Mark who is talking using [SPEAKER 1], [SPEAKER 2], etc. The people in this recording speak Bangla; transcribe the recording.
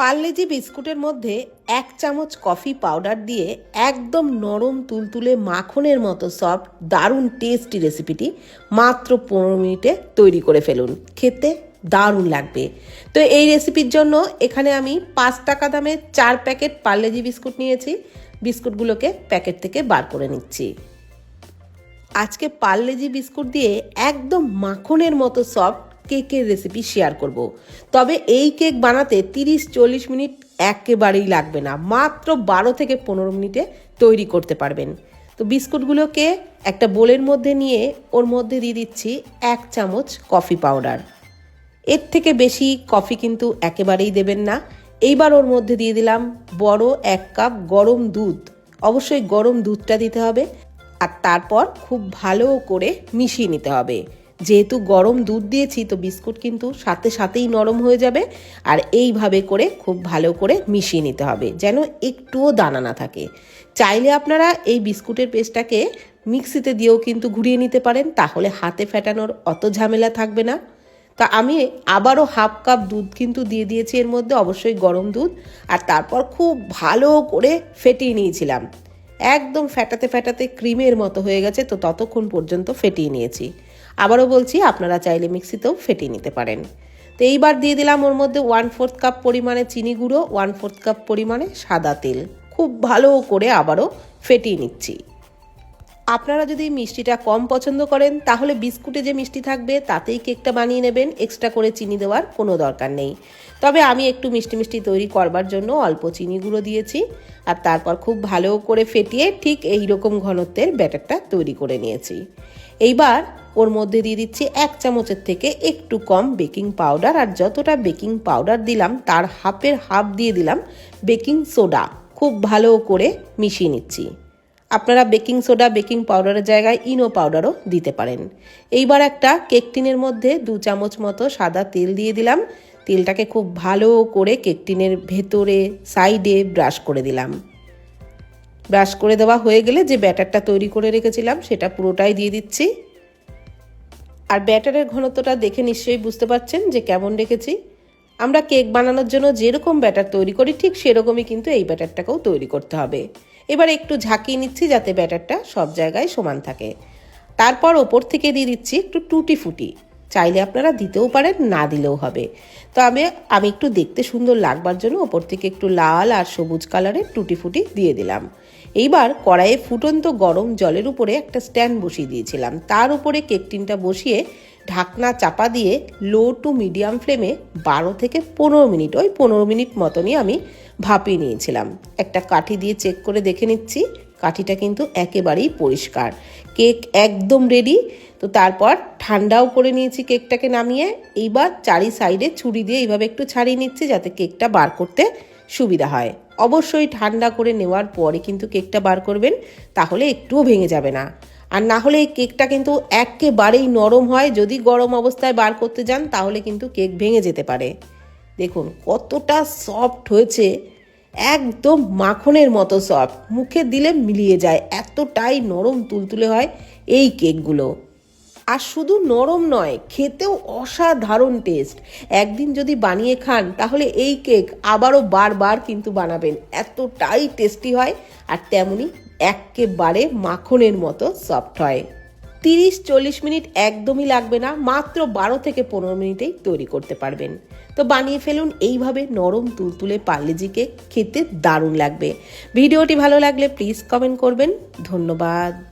[SPEAKER 1] পার্লেজি বিস্কুটের মধ্যে এক চামচ কফি পাউডার দিয়ে একদম নরম তুলতুলে মাখনের মতো সফট, দারুণ টেস্টি রেসিপিটি মাত্র পনেরো মিনিটে তৈরি করে ফেলুন। খেতে দারুণ লাগবে। তো এই রেসিপির জন্য এখানে আমি পাঁচ টাকা দামের চার প্যাকেট পার্লেজি বিস্কুট নিয়েছি, বিস্কুটগুলোকে প্যাকেট থেকে বার করে নিচ্ছি। আজকে পার্লেজি বিস্কুট দিয়ে একদম মাখনের মতো সফট কেকের রেসিপি শেয়ার করব। তবে এই কেক বানাতে তিরিশ চল্লিশ মিনিট একেবারেই লাগবে না। মাত্র বারো থেকে পনেরো মিনিটে তৈরি করতে পারবেন। তো বিস্কুটগুলোকে একটা বোলের মধ্যে নিয়ে ওর মধ্যে দিয়ে দিচ্ছি এক চামচ কফি পাউডার এর থেকে বেশি কফি কিন্তু একেবারেই দেবেন না। এইবার ওর মধ্যে দিয়ে দিলাম বড় এক কাপ গরম দুধ। অবশ্যই গরম দুধটা দিতে হবে। আর তারপর খুব ভালো করে মিশিয়ে নিতে হবে। যেহেতু গরম দুধ দিয়েছি, তো বিস্কুট কিন্তু সাথে সাথেই নরম হয়ে যাবে। আর এইভাবে করে খুব ভালো করে মিশিয়ে নিতে হবে, যেন একটুও দানা না থাকে। চাইলে আপনারা এই বিস্কুটের পেস্টটাকে মিক্সিতে দিয়েও কিন্তু ঘুরিয়ে নিতে পারেন, তাহলে হাতে ফেটানোর অত ঝামেলা থাকবে না। তা আমি আবারও হাফ কাপ দুধ কিন্তু দিয়ে দিয়েছি এর মধ্যে, অবশ্যই গরম দুধ। আর তারপর খুব ভালো করে ফেটিয়ে নিয়েছিলাম। একদম ফেটাতে ফেটাতে ক্রিমের মতো হয়ে গেছে, তো ততক্ষণ পর্যন্ত ফেটিয়ে নিয়েছি। আবারও বলছি, আপনারা চাইলে মিক্সিতেও ফেটিয়ে নিতে পারেন। তো এইবার দিয়ে দিলাম ওর মধ্যে ওয়ান ফোর্থ কাপ পরিমাণে চিনি গুঁড়ো ওয়ান ফোর্থ কাপ পরিমাণে সাদা তেল। খুব ভালো করে আবারও ফেটিয়ে নিচ্ছি। আপনারা যদি মিষ্টিটা কম পছন্দ করেন, তাহলে বিস্কুটে যে মিষ্টি থাকবে, তাতেই কেকটা বানিয়ে নেবেন। এক্সট্রা করে চিনি দেওয়ার কোনো দরকার নেই। তবে আমি একটু মিষ্টি মিষ্টি তৈরি করবার জন্য অল্প চিনি গুঁড়ো দিয়েছি আর তারপর খুব ভালো করে ফেটিয়ে ঠিক এই রকম ঘনত্বের ব্যাটারটা তৈরি করে নিয়েছি। এইবার ওর মধ্যে দিয়ে দিচ্ছি এক চামচের থেকে একটু কম বেকিং পাউডার আর যতটা বেকিং পাউডার দিলাম, তার হাফের হাফ দিয়ে দিলাম বেকিং সোডা। খুব ভালো করে মিশিয়ে নিচ্ছি। আপনারা বেকিং সোডা, বেকিং পাউডারের জায়গায় ইনো পাউডারও দিতে পারেন। এইবার একটা কেক টিনের মধ্যে দু চামচ মতো সাদা তেল দিয়ে দিলাম। তেলটাকে খুব ভালো করে কেক টিনের ভেতরে, সাইডে ব্রাশ করে দিলাম। ব্রাশ করে দেওয়া হয়ে গেলে যে ব্যাটারটা তৈরি করে রেখেছিলাম, সেটা পুরোটাই দিয়ে দিচ্ছি। আর ব্যাটারের ঘনত্বটা দেখে নিশ্চয়ই বুঝতে পারছেন যে কেমন রেখেছি। আমরা কেক বানানোর জন্য যেরকম ব্যাটার তৈরি করি, ঠিক সেরকমই কিন্তু এই ব্যাটারটাকেও তৈরি করতে হবে। এবার একটু ঝাঁকিয়ে নিচ্ছি যাতে ব্যাটারটা সব জায়গায় সমান থাকে। তারপর ওপর থেকে দিয়ে দিচ্ছি একটু টুটি ফুটি চাইলে আপনারা দিতেও পারেন, না দিলেও হবে। তো আমি আমি একটু দেখতে সুন্দর লাগবার জন্য ওপর থেকে একটু লাল আর সবুজ কালারের টুটি ফুটি দিয়ে দিলাম। এইবার কড়াইয়ে ফুটন্ত গরম জলের উপরে একটা স্ট্যান্ড বসিয়ে দিয়েছিলাম। তার উপরে কেক টিনটা বসিয়ে ঢাকনা চাপা দিয়ে লো টু মিডিয়াম ফ্লেমে বারো থেকে পনেরো মিনিট, ওই পনেরো মিনিট মতনই আমি ভাপিয়ে নিয়েছিলাম। একটা কাঠি দিয়ে চেক করে দেখে নিচ্ছি, কাঠিটা কিন্তু একেবারেই পরিষ্কার। কেক একদম রেডি তো তারপর ঠান্ডাও করে নিয়েছি কেকটাকে নামিয়ে। এইবার চারি সাইডে ছুরি দিয়ে এইভাবে একটু ছাড়িয়ে নিচ্ছি যাতে কেকটা বার করতে সুবিধা হয়। অবশ্যই ঠান্ডা করে নেওয়ার পরে কিন্তু কেকটা বার করবেন, তাহলে একটুও ভেঙে যাবে না। আর না হলে এই কেকটা কিন্তু একেবারেই নরম হয়। যদি গরম অবস্থায় বার করতে যান, তাহলে কিন্তু কেক ভেঙে যেতে পারে। দেখুন, কতটা সফট হয়েছে। একদম মাখনের মতো সফট। মুখে দিলে মিলিয়ে যায়। এতটাই নরম তুলতুলে হয় এই কেকগুলো। আর শুধু নরম নয়, খেতেও অসাধারণ টেস্ট। একদিন যদি বানিয়ে খান, তাহলে এই কেক আবারও বারবার কিন্তু বানাবেন। এতটাই টেস্টি হয়, আর তেমনি একেবারে মাখনের মতো সফট হয়। তিরিশ চল্লিশ মিনিট একদমই লাগবে না, মাত্র বারো থেকে পনেরো মিনিটেই তৈরি করতে পারবেন। তো বানিয়ে ফেলুন, এইভাবে নরম তুলতুলে পার্লেজি কেক খেতে দারুণ লাগবে। ভিডিওটি ভালো লাগলে প্লিজ কমেন্ট করবেন। ধন্যবাদ।